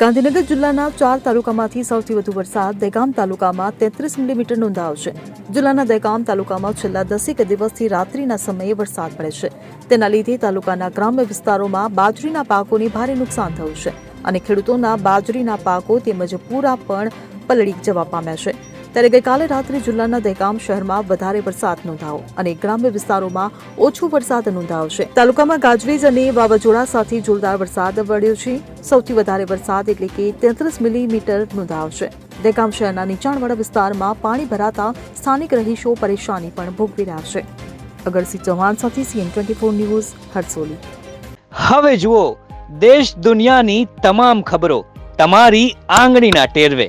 ગાંધીનગર જિલ્લાના ચાર તાલુકામાંથી સૌથી વધુ વરસાદ દહેગામ તાલુકામાં તેત્રીસ મિલીમીટર નોંધાયો છે. જિલ્લાના દહેગામ તાલુકામાં છેલ્લા દસેક દિવસથી રાત્રિના સમયે વરસાદ પડે છે. તેના લીધે તાલુકાના ગ્રામ્ય વિસ્તારોમાં બાજરીના પાકોને ભારે નુકસાન થયું છે અને ખેડૂતોના બાજરીના પાકો તેમજ પૂરા પણ પલળી જવા પામ્યા છે. ત્યારે ગઈકાલે રાત્રે જિલ્લાના દહેગામ શહેરમાં વધારે વરસાદ નોંધાયો અને ગ્રામ્ય વિસ્તારોમાં ઓછો વરસાદ નોંધાયો છે. તાલુકામાં ગાજવીજ અને વાવાઝોડા સાથે જોરદાર વરસાદ પડ્યો છે. સૌથી વધારે વરસાદ એટલે કે તેત્રીસ મિલીમીટર નોંધાયો છે. દહેગામ શહેરના નીચાણવાળા વિસ્તારમાં પાણી ભરાતા સ્થાનિક રહીશો પરેશાની પણ ભોગવી રહ્યા છે. અગરસિંહ ચૌહાણ સાથે CN twenty four news, Harsoli. હવે જુઓ, દેશ દુનિયાની તમામ ખબરો, તમારી આંગળીના ટેરવે.